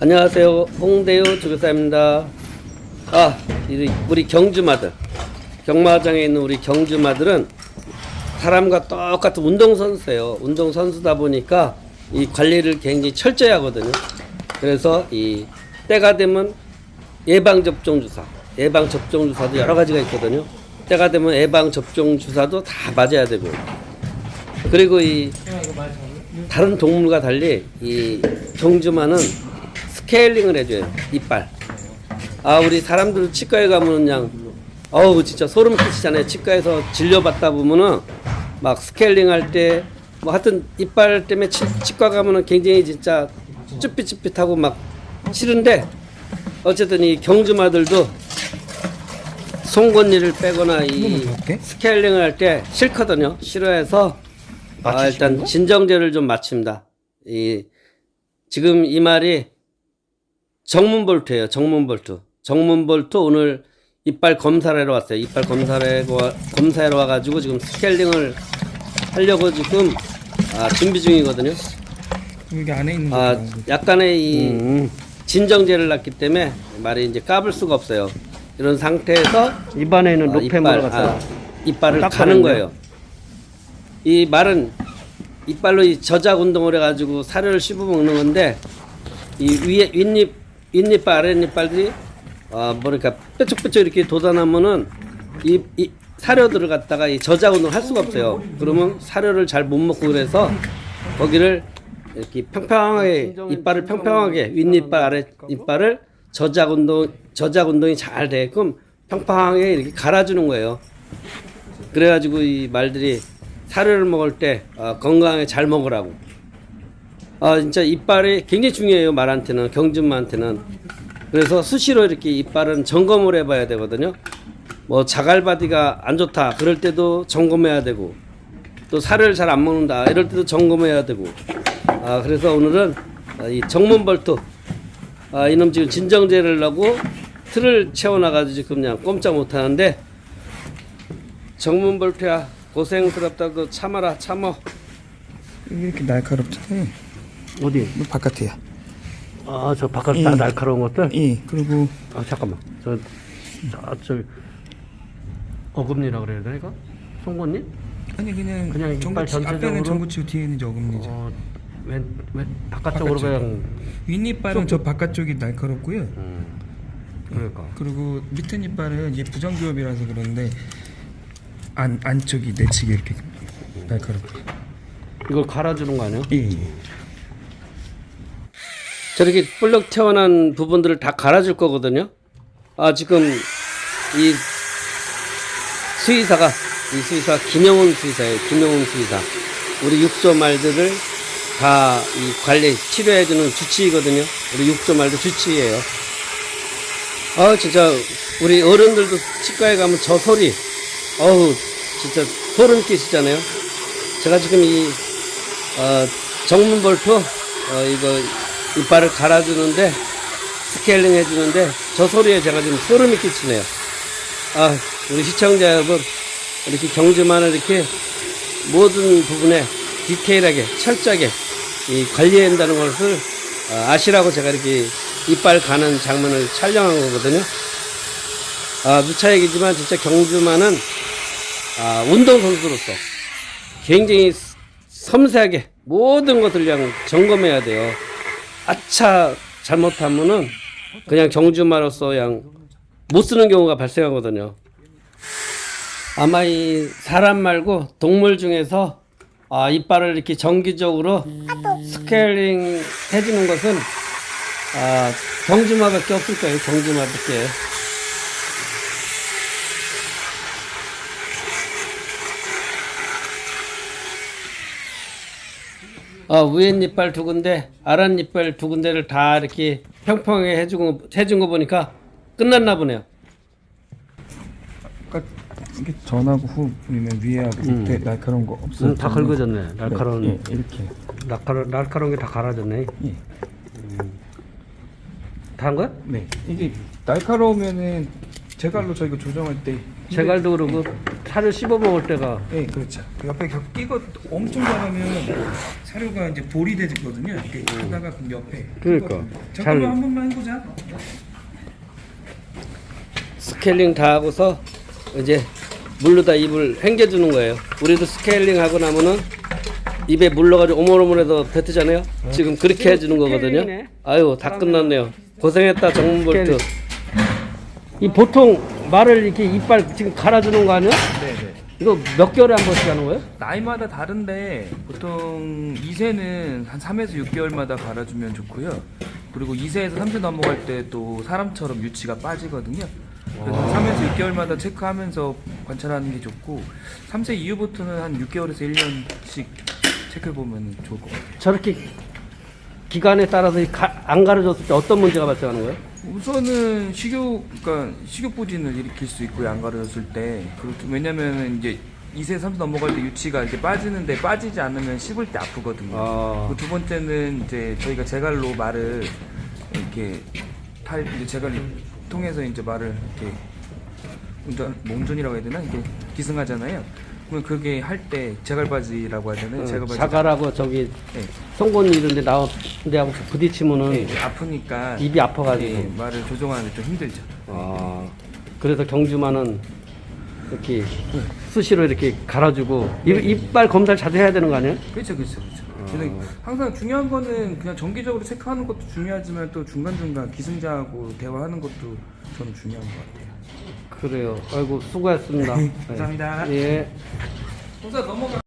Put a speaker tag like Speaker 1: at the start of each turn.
Speaker 1: 안녕하세요. 홍대우 주교사입니다. 아, 이- 우리 경주마들. 경마장에 있는 우리 경주마들은 사람과 똑같은 운동선수예요. 운동선수다 보니까 이 관리를 굉장히 철저히 하거든요. 그래서 이 때가 되면 예방접종 주사, 예방접종 주사도 여러 가지가 있거든요. 때가 되면 예방접종 주사도 다 맞아야 되고. 그리고 이 다른 동물과 달리 이 경주마는 스케일링을 해줘요 이빨. 아 우리 사람들 치과에 가면은 그냥 어우 진짜 소름 끼치잖아요. 치과에서 진료받다 보면은 막 스케일링 할 때 뭐 하여튼 이빨 때문에 치, 치과 가면은 굉장히 진짜 쭈삣쭈삣하고 막 싫은데 어쨌든 이 경주마들도 송곳니를 빼거나 이? 스케일링을 할 때 싫거든요. 싫어해서. 아, 일단 진정제를 좀 맞춥니다. 이 지금 이 말이 정문볼트예요. 정문볼트. 정문볼트 오늘 이빨 검사를 하러 왔어요. 이빨 검사를 와- 검사하러 와가지고 지금 스케일링을 하려고 지금 아, 준비 중이거든요.
Speaker 2: 여기 안에 있는
Speaker 1: 아,
Speaker 2: 거
Speaker 1: 약간의 이 진정제를 놨기 때문에 말이 이제 까불 수가 없어요. 이런 상태에서
Speaker 3: 이번에는
Speaker 1: 아,
Speaker 3: 노폐물을
Speaker 1: 이빨,
Speaker 3: 갖다
Speaker 1: 아, 이빨을
Speaker 3: 딱
Speaker 1: 가는
Speaker 3: 가는데요?
Speaker 1: 거예요. 이 말은 이빨로 이 저작 운동을 해가지고 사료를 씹어 먹는 건데 이 위에 윗입 윗입발 아랫입발들이 아 뭐랄까 뾰족뾰족 이렇게 돋아나면은 이, 이 사료들을 갖다가 이 저작 운동을 할 수가 없어요. 그러면 사료를 잘 못 먹고 그래서 거기를 이렇게 평평하게 이빨을 평평하게 윗이빨 아랫이빨을 저작 운동 저작 운동이 잘 되게끔 평평하게 이렇게 갈아주는 거예요. 그래가지고 이 말들이 사료를 먹을 때 어, 건강하게 잘 먹으라고. 아 진짜 이빨이 굉장히 중요해요 말한테는 경준마한테는. 그래서 수시로 이렇게 이빨은 점검을 해봐야 되거든요. 뭐 자갈바디가 안 좋다 그럴 때도 점검해야 되고 또 사료를 잘안 먹는다 이럴 때도 점검해야 되고 아 그래서 오늘은 아, 이 정문벌트 아 이놈 지금 진정제를 넣고 틀을 채워놔가지고 지금 그냥 꼼짝 못하는데 정문벌트야 고생스럽다고 참아라 참어
Speaker 2: 이렇게 날카롭잖아요.
Speaker 3: 어디?
Speaker 2: 이 바깥이야.
Speaker 3: 아 저 바깥
Speaker 2: 예.
Speaker 3: 다 날카로운 것들?
Speaker 2: 예. 그리고
Speaker 3: 아 잠깐만 저, 저, 저 어금니라 그래야 되나 이거? 송곳니?
Speaker 2: 아니 그냥
Speaker 3: 그냥 이빨
Speaker 2: 전구치
Speaker 3: 전체적으로?
Speaker 2: 앞에는 전구치고 뒤에는 이제 어금니죠.
Speaker 3: 어, 왼, 왼 바깥쪽으로
Speaker 2: 바깥쪽.
Speaker 3: 그냥
Speaker 2: 윗니빨은 저 바깥쪽이 날카롭고요.
Speaker 3: 음, 그러니까
Speaker 2: 그리고 밑에 이빨은 이게 부정교합이라서 그런데 안 안쪽이 내치기 이렇게 날카롭고.
Speaker 1: 이걸 갈아주는 거 아니에요?
Speaker 2: 예.
Speaker 1: 저렇게 볼록 태어난 부분들을 다 갈아줄 거거든요. 아 지금 이 수의사가 이 수의사 김영훈 수의사예요. 김영훈 수의사. 우리 육조 말들을 다 이 관리 치료해주는 주치의거든요. 우리 육조 말도 주치의예요. 아 진짜 우리 어른들도 치과에 가면 저 소리 어우 진짜 소름 끼치잖아요. 제가 지금 이 어, 정문볼트 어, 이거 이빨을 갈아주는데 스케일링 해주는데 저 소리에 제가 지금 소름이 끼치네요. 아 우리 시청자 여러분 이렇게 경주만을 이렇게 모든 부분에 디테일하게 철저하게 이 관리해야 한다는 것을 어, 아시라고 제가 이렇게 이빨 가는 장면을 촬영한 거거든요. 아, 누차 얘기지만 진짜 경주만은 아, 운동선수로서 굉장히 섬세하게 모든 것을 그냥 점검해야 돼요. 아차 잘못하면은 그냥 경주마로서 그냥 못 쓰는 경우가 발생하거든요. 아마 이 사람 말고 동물 중에서 아, 이빨을 이렇게 정기적으로 스케일링 해주는 것은 아, 경주마밖에 없을 거예요. 경주마밖에. 아, 위에 이빨 두 군데, 아랫 이빨 두 군데를 다 이렇게 평평하게 해준 거, 해준 거 보니까 끝났나 보네요.
Speaker 2: 아까 이게 전하고 후 보면 위에하고 밑에 날카로운 거 없어요.
Speaker 3: 음, 다 긁어졌네 날카로운
Speaker 2: 예, 이렇게.
Speaker 3: 날카로, 날카로운 게 다 갈아졌네
Speaker 2: 예.
Speaker 3: 다 한 거야?
Speaker 2: 네. 이게 날카로우면은 제갈로 저희가 조정할 때
Speaker 1: 제갈도 그러고 살을 씹어 먹을 때가
Speaker 2: 네, 그렇죠. 그 옆에 겹 끼고 엄청 잘하면 사료가 이제 볼이 되거든요. 이렇게 하다가 그 옆에.
Speaker 1: 그러니까.
Speaker 2: 끼거든요.
Speaker 1: 잘-
Speaker 2: 잠깐만 한 번만 해보자.
Speaker 1: 스케일링 다 하고서 이제 물로다 입을 헹겨주는 거예요. 우리도 스케일링 하고 나면은 입에 물러가지고 오물오물해서 뱉으잖아요. 지금 그렇게 해주는 거거든요. 아유 다 끝났네요. 고생했다 정문볼트. 이 보통 말을 이렇게 이빨 지금 갈아주는 거 아니야?
Speaker 2: 네네.
Speaker 1: 이거 몇 개월에 한 번씩 하는 거예요?
Speaker 2: 나이마다 다른데 보통 2세는 한 3에서 6개월마다 갈아주면 좋고요. 그리고 2세에서 3세 넘어갈 때 또 사람처럼 유치가 빠지거든요. 그래서 3에서 6개월마다 체크하면서 관찰하는 게 좋고 3세 이후부터는 한 6개월에서 1년씩 체크해 보면 좋을 것 같아요.
Speaker 1: 저렇게 기간에 따라서 이 가- 안 가르쳤을 때 어떤 문제가 발생하는 거예요?
Speaker 2: 우선은 식욕, 그러니까 식욕 부진을 일으킬 수 있고요. 안 가려졌을 때. 그리고 왜냐면은 이제 2세, 3세 넘어갈 때 유치가 이렇게 빠지는데 빠지지 않으면 씹을 때 아프거든요.
Speaker 1: 아.
Speaker 2: 두 번째는 이제 저희가 제갈로 말을 이렇게 탈 이제 제갈을 통해서 이제 말을 이렇게 운전 몸전이라고 해야 되나 이렇게 기승하잖아요. 그러면 그게 할 때 제갈바지라고 하잖아요. 제갈바지.
Speaker 1: 자갈하고 저기
Speaker 2: 네.
Speaker 1: 송곳니 이런데 나오는데 하고 부딪히면은
Speaker 2: 네, 아프니까
Speaker 1: 입이 아파가지고.
Speaker 2: 네, 말을 조정하는데 좀 힘들죠.
Speaker 1: 아, 그래서 경주만은 이렇게 수시로 이렇게 갈아주고 입, 이빨 검사를 자주 해야 되는 거 아니에요?
Speaker 2: 그렇죠, 그렇죠, 그렇죠. 저는 항상 중요한 거는 그냥 정기적으로 체크하는 것도 중요하지만 또 중간중간 기승자하고 대화하는 것도 저는 중요한 것 같아요.
Speaker 1: 그래요. 아이고 수고했습니다.
Speaker 2: 감사합니다.
Speaker 1: 예.
Speaker 2: 동사 넘어가.